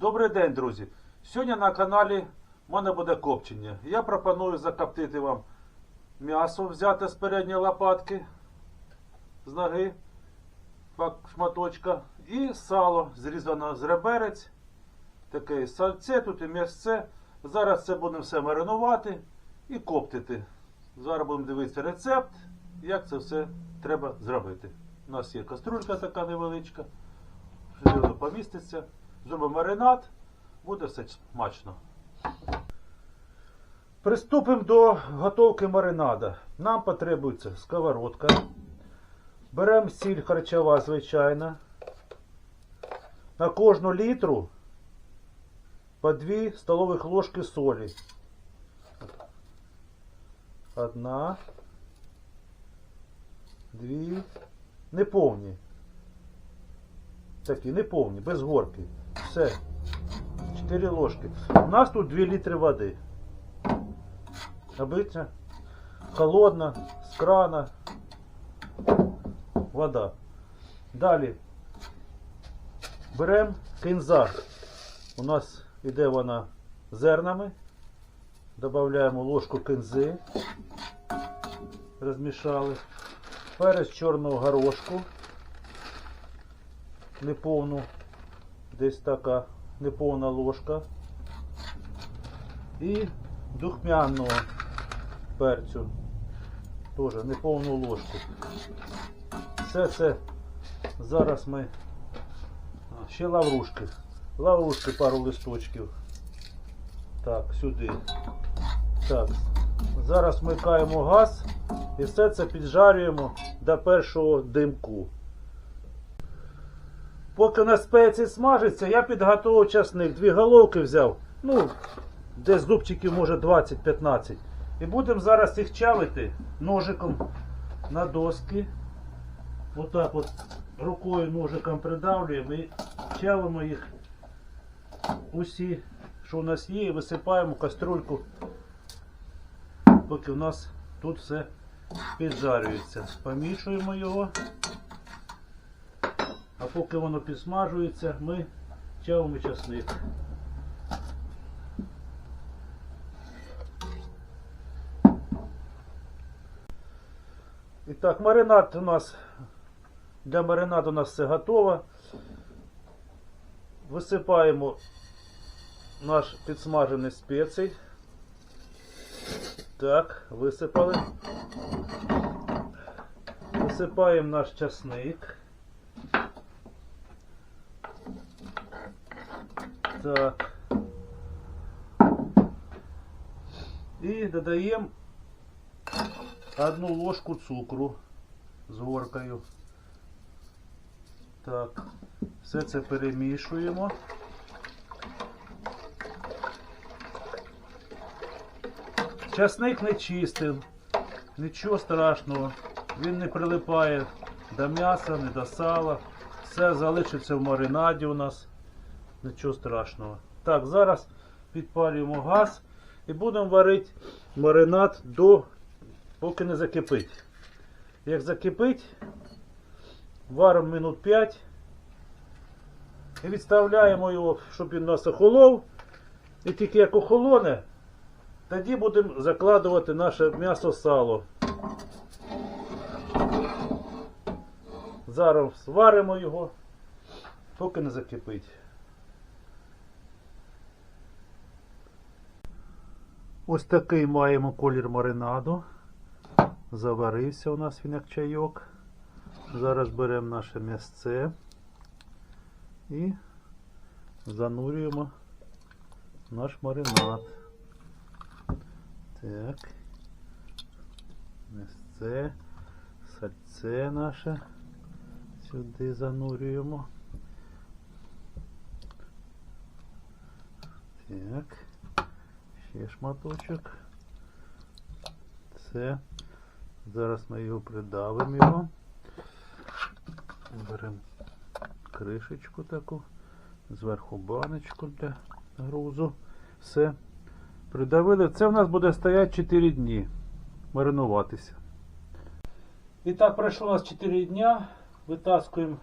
Добрий день, друзі! Сьогодні на каналі в мене буде копчення. Я пропоную закоптити вам м'ясо, взяте з передньої лопатки, з ноги, шматочка, і сало зрізано з реберець, таке сальце, тут і м'ясце. Зараз це будемо все маринувати і коптити. Зараз будемо дивитися рецепт, як це все треба зробити. У нас є каструлька така невеличка, сюди воно поміститься. Зробимо маринад, буде все смачно. Приступимо до готовки маринада. Нам потребується сковородка. Беремо сіль харчова, звичайна. На кожну літру по 2 столових ложки солі. Одна. Дві. Неповні. Такі, неповні, без горки. Все. 4 ложки. У нас тут 2 літри води. Обычно холодна, з крана. Вода. Далі беремо кинза. У нас іде вона зернами. Додаємо ложку кинзи. Розмішали. Перець чорного горошку. Неповну. Десь така неповна ложка. І духмяного перцю. Теж неповну ложку. Все це зараз ми. Ще лаврушки. Лаврушки пару листочків. Так, сюди. Так. Зараз вмикаємо газ і все це піджарюємо до першого димку. Поки на спеції смажиться, я підготував часник. Дві головки взяв. Ну, десь зубчиків може 20-15. І будемо зараз їх чавити ножиком на доски. Отак от рукою ножиком придавлюємо і чавимо їх усі, що у нас є, і висипаємо в каструльку, поки у нас тут все піджарюється. Помішуємо його. Поки воно підсмажується, ми чавимо часник. І так, маринад у нас для маринаду у нас все готово. Висипаємо наш підсмажений спецій. Так, висипали. Висипаємо наш часник. Так. І додаємо одну ложку цукру з горкою. Так, все це перемішуємо. Часник не чистим, нічого страшного, він не прилипає до м'яса, не до сала. Все залишиться в маринаді у нас. Нічого страшного. Так, зараз підпалюємо газ і будемо варити маринад до поки не закипить. Як закипить, варимо минут 5 і відставляємо його, щоб він нас охолов. І тільки як охолоне, тоді будемо закладувати наше м'ясо сало. Зараз сваримо його, поки не закипить. Ось такий маємо колір маринаду. Заварився у нас він як чайок. Зараз беремо наше м'ясце і занурюємо наш маринад. Так. М'ясце, сальце наше. Сюди занурюємо. Так. Ще шматочок. Все. Зараз ми його придавимо його. Беремо кришечку таку, зверху баночку для грузу. Все. Придавили. Це в нас буде стояти 4 дні. Маринуватися. І так пройшло у нас 4 дня. Витаскуємо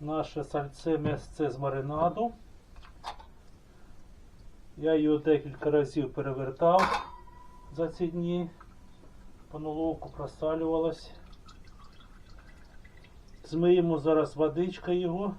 наше сальце м'ясце з маринаду. Я його декілька разів перевертав за ці дні. Поnoloвку просалювалась. Змиємо зараз водичка його.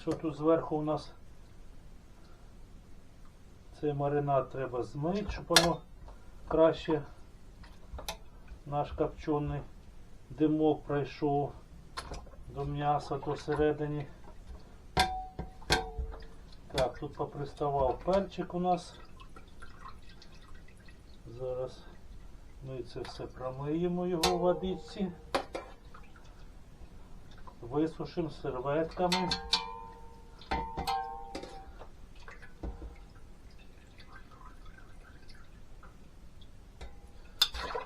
Що тут зверху у нас? Цей маринад треба змити, щоб воно краще наш копчений димок пройшов до м'яса посередині. Так, тут поприставав перчик у нас. Зараз ми це все промиємо його в водичці. Висушимо серветками.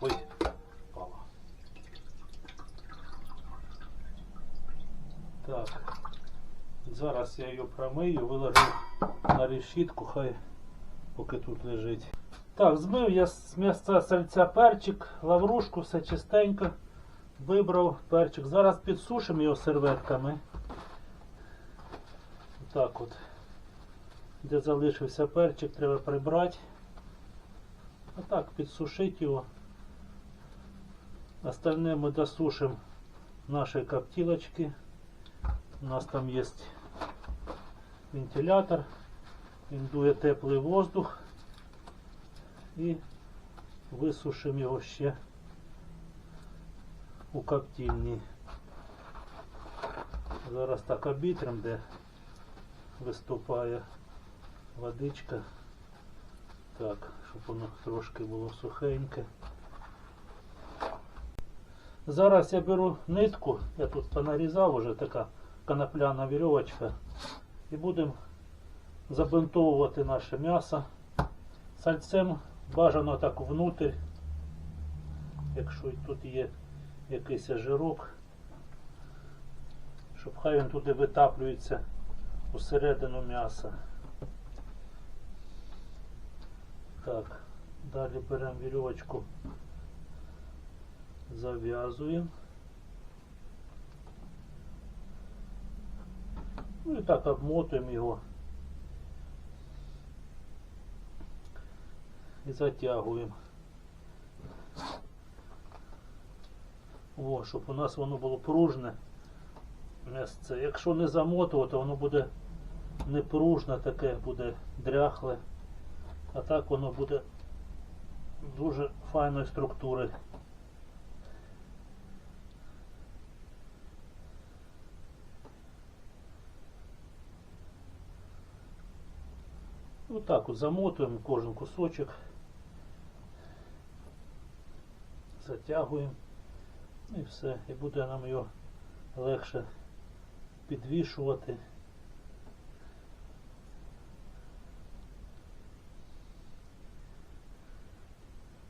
Ой, впало. Так. Зараз я її промию, виложу на решітку, хай поки тут лежить. Так, змив я з м'яса сальця перчик, лаврушку, все чистенько. Вибрав перчик. Зараз підсушимо його серветками. Так от. Де залишився перчик, треба прибрати. Отак, підсушити його. Остальне ми досушимо наші коптилочки. У нас там є вентилятор, він дує теплий воздух і висушимо його ще у коптильні. Зараз так обітрим, де виступає водичка. Так, щоб воно трошки було сухеньке. Зараз я беру нитку, я тут понарізав уже така конопляна вірьовочка. І будемо забинтовувати наше м'ясо. Сальцем бажано так внутрь, якщо тут є якийсь жирок, щоб хай він туди витаплюється усередину м'яса. Так, далі беремо вірьовочку, зав'язуємо. Ну і так обмотуємо його. І затягуємо. О, щоб у нас воно було пружне. Якщо не замотувати, воно буде не пружне таке, буде дряхле. А так воно буде дуже файної структури. Отак от замотуємо кожен кусочок, затягуємо і все. І буде нам його легше підвішувати.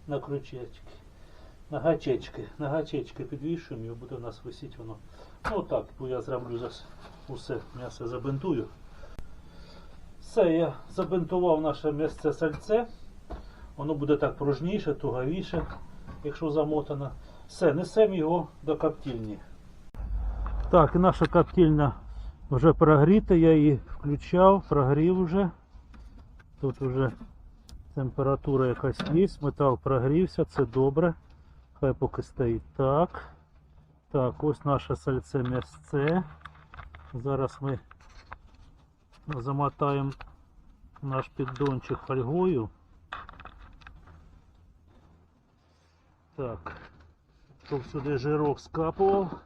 На крючечки. На гачечки. На гачечки підвішуємо, і буде у нас висіти воно. Ну так, бо я зроблю зараз усе м'ясо забинтую. Все, я забинтував наше місце сальце. Воно буде так пружніше, туговіше, якщо замотано. Все, несемо його до коптильні. Так, і наша коптильня вже прогріта, я її включав, прогрів вже. Тут вже температура якась є, метал прогрівся, це добре. Хай поки стоїть так. Так, ось наше сальце м'ясце. Зараз ми замотаємо наш піддончик фольгою. Так, щоб сюди жирок скапував,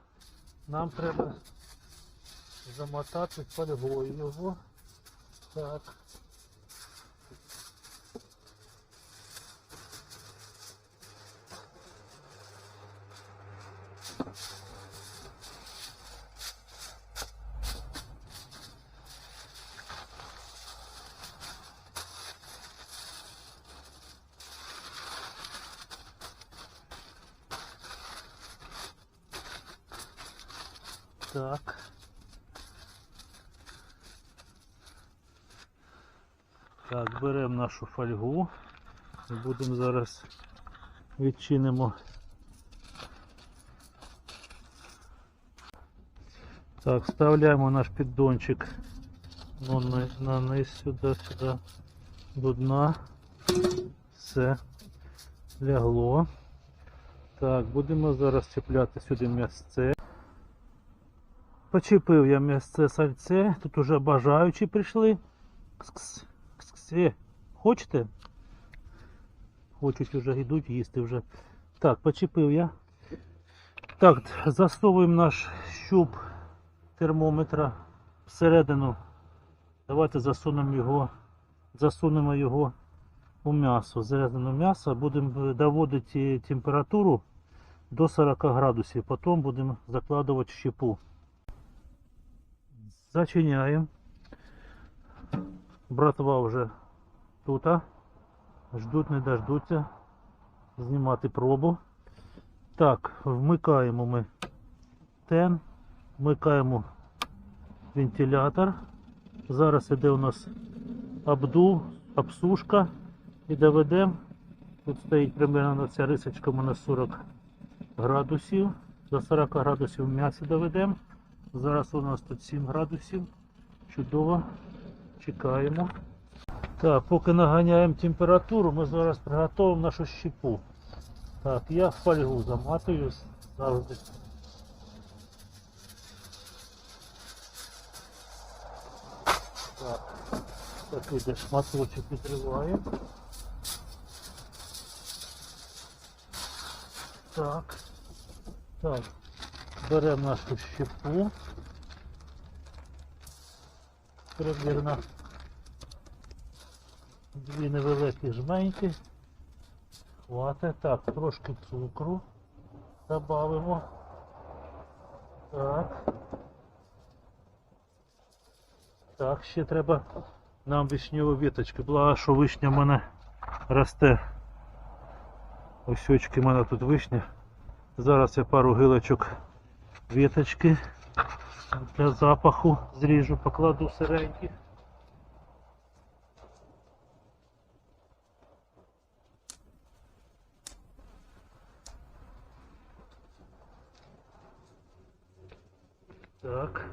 нам треба замотати фольгою його. Так. Так. Так, беремо нашу фольгу і будемо зараз відчинимо. Так, вставляємо наш піддончик Ну, на, низ сюди, сюди. До дна. Все. Лягло. Так, будемо зараз чіпляти сюди м'ясце. Почепив я м'ясце сальце. Тут уже бажаючі прийшли. Кс-кс. Кс-кс. Е, Хочете? Хочуть вже йдуть їсти вже. Так, почепив я. Так, засовуємо наш щуп термометра всередину. Давайте засунемо його, засунемо його у м'ясо. Зрізане м'ясо. Будемо доводити температуру до 40 градусів. Потім будемо закладувати щепу. Зачиняємо. Братва вже тут. Ждуть, не дождуться. Знімати пробу. Так, вмикаємо ми тен, вмикаємо вентилятор. Зараз іде у нас обдув, обсушка і доведемо. Тут стоїть примерно ця рисочка у мене 40 градусів. До 40 градусів в м'ясі доведемо. Зараз у нас тут 7 градусів. Чудово. Чекаємо. Так, поки наганяємо температуру, ми зараз приготуємо нашу щепу. Так, я в фольгу заматую завжди. Так, такий де шматочок відриваємо. Так. Так. Беремо нашу щепу. Примірно дві невеликі жменьки. Хватить. Так, трошки цукру добавимо. Так. Так, ще треба нам вишньові віточки. Благо, що вишня в мене росте. Ось очки в мене тут вишня. Зараз я пару гилочок віточки для запаху зріжу, покладу сиреньких. Так.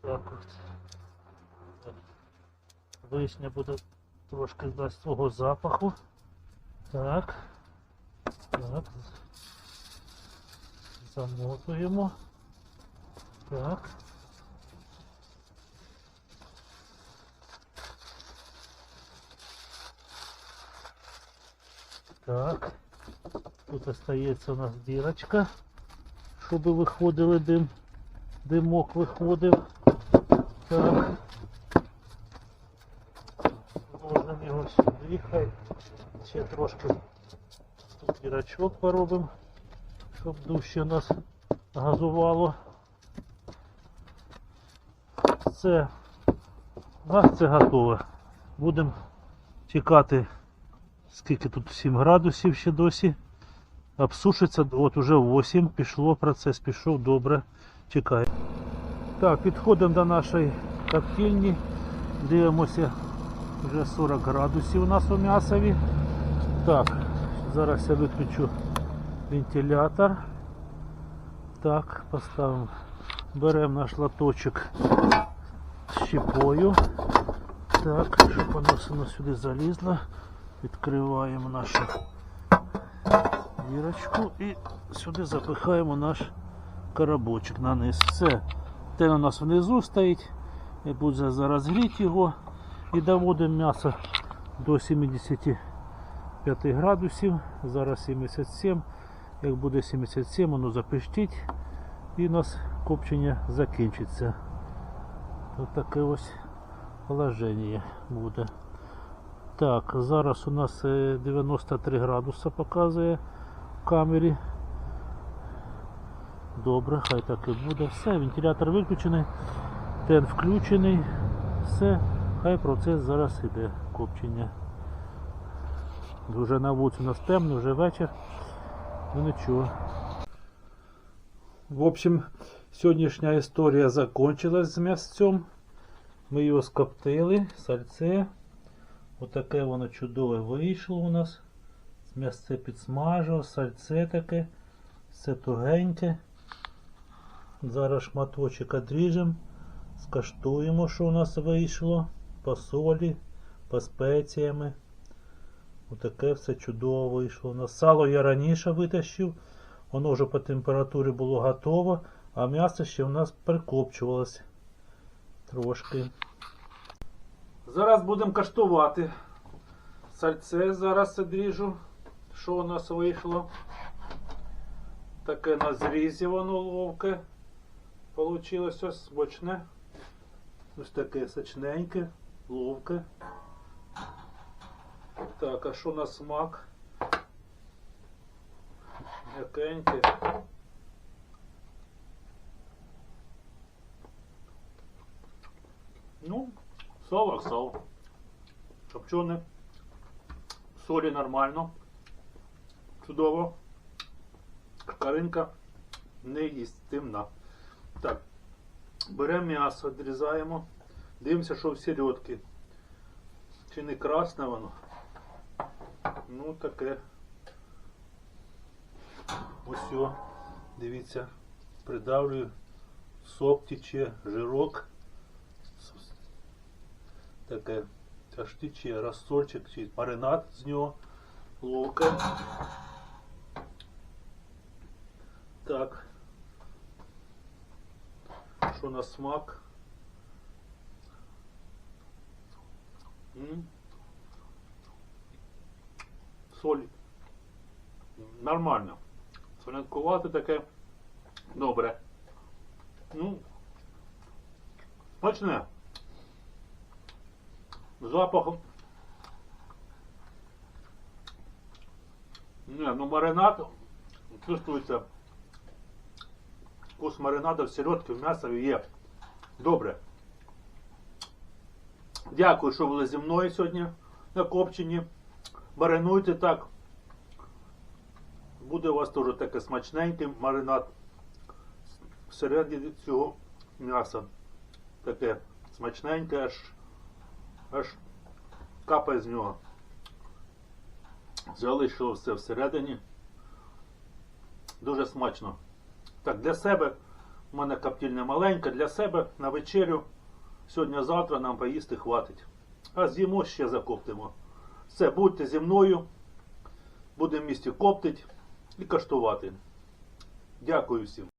Так от. Вишня буде трошки дасть свого запаху. Так. Так. Замотуємо. Так. Так. Тут остається у нас дірочка, щоб виходили дим. Димок виходив. Так. Можна його сюди, хай ще трошки тут дірочок поробимо, щоб дужче нас газувало. Це, а, це готове. Будемо чекати, скільки тут 7 градусів ще досі. Обсушиться, от уже 8 пішло, процес пішов добре. Чекай. Так, підходимо до нашої коптильні. Дивимося, вже 40 градусів у нас у м'ясові. Так, зараз я виключу вентилятор. Так, поставимо. Беремо наш лоточок з щепою. Так, щоб воно все сюди залізло. Відкриваємо нашу дірочку і сюди запихаємо наш коробочок на низ. Все. Те у нас внизу стоїть. І буде зараз гріти його і доводимо м'ясо до 75 градусів. Зараз 77. Як буде 77, воно запищить і у нас копчення закінчиться. Ось таке ось положення буде. Так, зараз у нас е, 93 градуса показує в камері. Добре, хай так і буде. Все, вентилятор виключений, тен включений, все, хай процес зараз іде копчення. Вже на вулиці у нас темно, вже вечір. Ну нічого. В общем, сьогоднішня історія закончилась з м'ясцем. Ми його скоптили, сальце. Отаке воно чудове вийшло у нас. М'ясце підсмажило, сальце таке, все тугеньке. Зараз шматочок одріжемо Скаштуємо, що у нас вийшло. По солі, по спеціями. Отаке все чудово вийшло. У нас сало я раніше витащив. Воно вже по температурі було готово, а м'ясо ще у нас прикопчувалося трошки. Зараз будемо каштувати. Сальце зараз одріжу. Що у нас вийшло? Таке на зрізі воно ловке. Получилось ось бочне. Ось таке сочненьке, ловке. Так, а що на смак? М'якеньке. Ну, сало як сало. Копчене. Солі нормально. Чудово. Каринка не їстимна. Так, беремо м'ясо, відрізаємо. Дивимося, що в середки. Чи не красне воно? Ну, таке. Ось о, дивіться, придавлюю, сок тече, жирок. Таке аж тече, розсольчик чи маринад з нього, ловка. Так. Що на смак? М? Соль. Нормально. Солянкувати таке добре. Ну, смачне. Запах. Не, ну маринад чувствується. Вкус маринада в середки, в м'ясові є. Добре. Дякую, що були зі мною сьогодні на копченні. Маринуйте так. Буде у вас теж таке смачненький маринад всередині цього м'яса. Таке смачненьке, аж, аж капає з нього. Залишило все всередині. Дуже смачно. Так, для себе у мене коптільня маленька, для себе на вечерю. Сьогодні-завтра нам поїсти хватить. А з'їмо ще закоптимо. Все, будьте зі мною. Будемо в місті коптить і каштувати. Дякую всім.